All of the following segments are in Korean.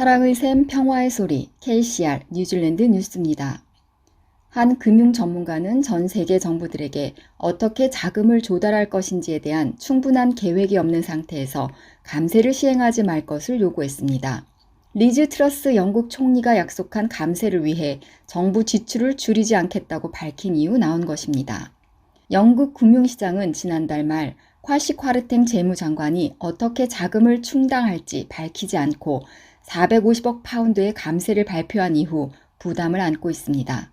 사랑의 샘 평화의 소리 KCR 뉴질랜드 뉴스입니다. 한 금융 전문가는 전 세계 정부들에게 어떻게 자금을 조달할 것인지에 대한 충분한 계획이 없는 상태에서 감세를 시행하지 말 것을 요구했습니다. 리즈 트러스 영국 총리가 약속한 감세를 위해 정부 지출을 줄이지 않겠다고 밝힌 이후 나온 것입니다. 영국 금융시장은 지난달 말 콰시콰르탱 재무장관이 어떻게 자금을 충당할지 밝히지 않고 450억 파운드의 감세를 발표한 이후 부담을 안고 있습니다.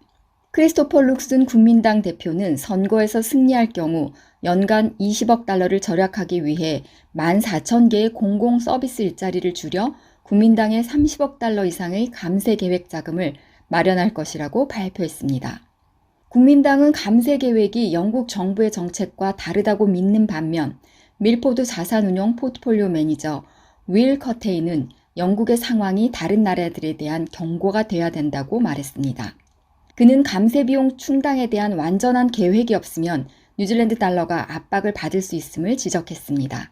크리스토퍼 룩슨 국민당 대표는 선거에서 승리할 경우 연간 20억 달러를 절약하기 위해 14,000개의 공공 서비스 일자리를 줄여 국민당의 30억 달러 이상의 감세 계획 자금을 마련할 것이라고 발표했습니다. 국민당은 감세 계획이 영국 정부의 정책과 다르다고 믿는 반면 밀포드 자산운용 포트폴리오 매니저 윌 커테이는 영국의 상황이 다른 나라들에 대한 경고가 되어야 된다고 말했습니다. 그는 감세 비용 충당에 대한 완전한 계획이 없으면 뉴질랜드 달러가 압박을 받을 수 있음을 지적했습니다.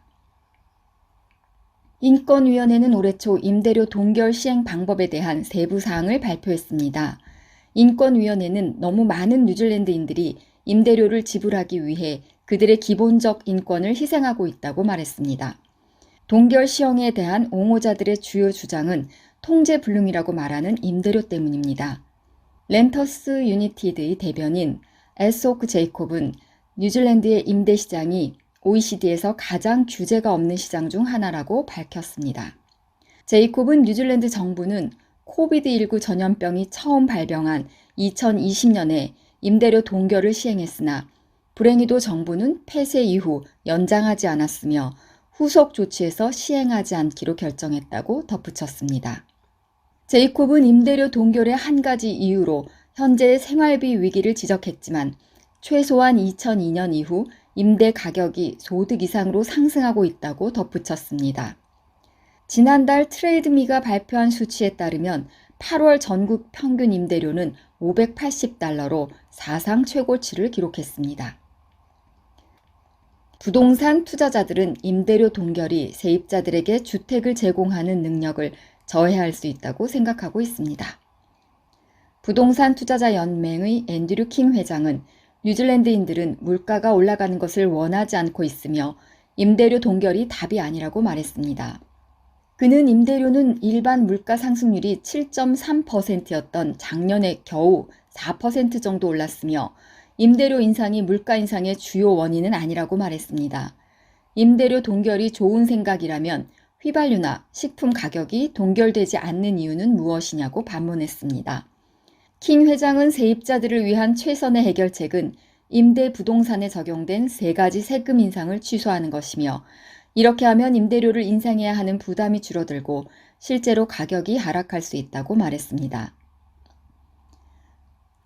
인권위원회는 올해 초 임대료 동결 시행 방법에 대한 세부 사항을 발표했습니다. 인권위원회는 너무 많은 뉴질랜드인들이 임대료를 지불하기 위해 그들의 기본적 인권을 희생하고 있다고 말했습니다. 동결 시행에 대한 옹호자들의 주요 주장은 통제 불능이라고 말하는 임대료 때문입니다. 렌터스 유니티드의 대변인 에소크 제이콥은 뉴질랜드의 임대 시장이 OECD에서 가장 규제가 없는 시장 중 하나라고 밝혔습니다. 제이콥은 뉴질랜드 정부는 코비드19 전염병이 처음 발병한 2020년에 임대료 동결을 시행했으나 불행히도 정부는 폐쇄 이후 연장하지 않았으며 후속 조치에서 시행하지 않기로 결정했다고 덧붙였습니다. 제이콥은 임대료 동결의 한 가지 이유로 현재의 생활비 위기를 지적했지만 최소한 2002년 이후 임대 가격이 소득 이상으로 상승하고 있다고 덧붙였습니다. 지난달 트레이드미가 발표한 수치에 따르면 8월 전국 평균 임대료는 580달러로 사상 최고치를 기록했습니다. 부동산 투자자들은 임대료 동결이 세입자들에게 주택을 제공하는 능력을 저해할 수 있다고 생각하고 있습니다. 부동산 투자자 연맹의 앤드류 킹 회장은 뉴질랜드인들은 물가가 올라가는 것을 원하지 않고 있으며 임대료 동결이 답이 아니라고 말했습니다. 그는 임대료는 일반 물가 상승률이 7.3%였던 작년에 겨우 4% 정도 올랐으며 임대료 인상이 물가 인상의 주요 원인은 아니라고 말했습니다. 임대료 동결이 좋은 생각이라면 휘발유나 식품 가격이 동결되지 않는 이유는 무엇이냐고 반문했습니다. 킹 회장은 세입자들을 위한 최선의 해결책은 임대 부동산에 적용된 세 가지 세금 인상을 취소하는 것이며 이렇게 하면 임대료를 인상해야 하는 부담이 줄어들고 실제로 가격이 하락할 수 있다고 말했습니다.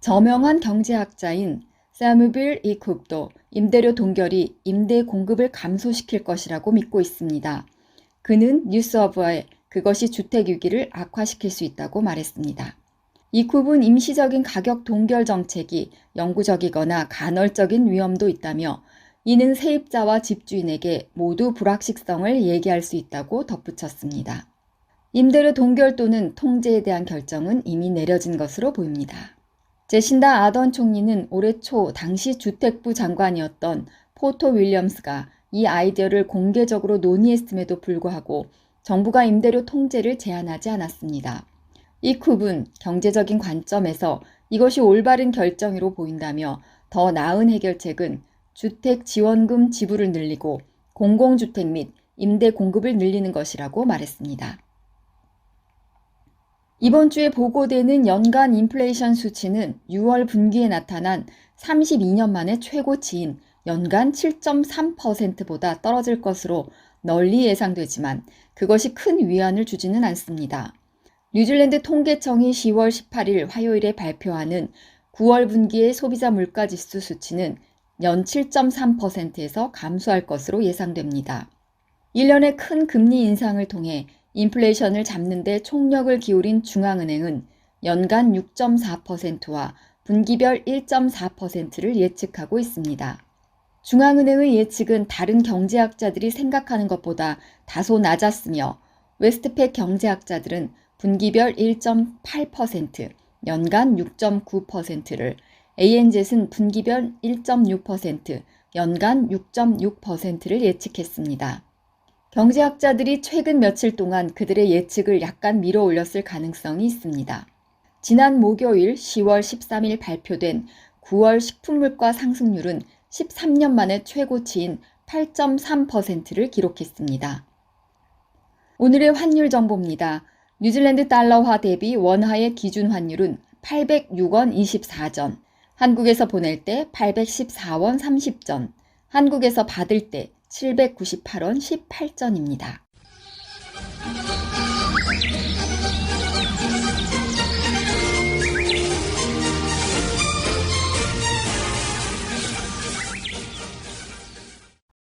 저명한 경제학자인 사무빌 이쿱도 임대료 동결이 임대 공급을 감소시킬 것이라고 믿고 있습니다. 그는 뉴스어브에 그것이 주택 위기를 악화시킬 수 있다고 말했습니다. 이쿱은 임시적인 가격 동결 정책이 영구적이거나 간헐적인 위험도 있다며 이는 세입자와 집주인에게 모두 불확실성을 얘기할 수 있다고 덧붙였습니다. 임대료 동결 또는 통제에 대한 결정은 이미 내려진 것으로 보입니다. 제신다 아던 총리는 올해 초 당시 주택부 장관이었던 포토 윌리엄스가 이 아이디어를 공개적으로 논의했음에도 불구하고 정부가 임대료 통제를 제안하지 않았습니다. 이 쿱은 경제적인 관점에서 이것이 올바른 결정으로 보인다며 더 나은 해결책은 주택 지원금 지불을 늘리고 공공주택 및 임대 공급을 늘리는 것이라고 말했습니다. 이번 주에 보고되는 연간 인플레이션 수치는 6월 분기에 나타난 32년 만의 최고치인 연간 7.3%보다 떨어질 것으로 널리 예상되지만 그것이 큰 위안을 주지는 않습니다. 뉴질랜드 통계청이 10월 18일 화요일에 발표하는 9월 분기의 소비자 물가 지수 수치는 연 7.3%에서 감소할 것으로 예상됩니다. 1년의 큰 금리 인상을 통해 인플레이션을 잡는 데 총력을 기울인 중앙은행은 연간 6.4%와 분기별 1.4%를 예측하고 있습니다. 중앙은행의 예측은 다른 경제학자들이 생각하는 것보다 다소 낮았으며 웨스트팩 경제학자들은 분기별 1.8%, 연간 6.9%를, ANZ은 분기별 1.6%, 연간 6.6%를 예측했습니다. 경제학자들이 최근 며칠 동안 그들의 예측을 약간 밀어 올렸을 가능성이 있습니다. 지난 목요일 10월 13일 발표된 9월 식품물가 상승률은 13년 만에 최고치인 8.3%를 기록했습니다. 오늘의 환율 정보입니다. 뉴질랜드 달러화 대비 원화의 기준 환율은 806원 24전, 한국에서 보낼 때 814원 30전, 한국에서 받을 때 798원 18전입니다.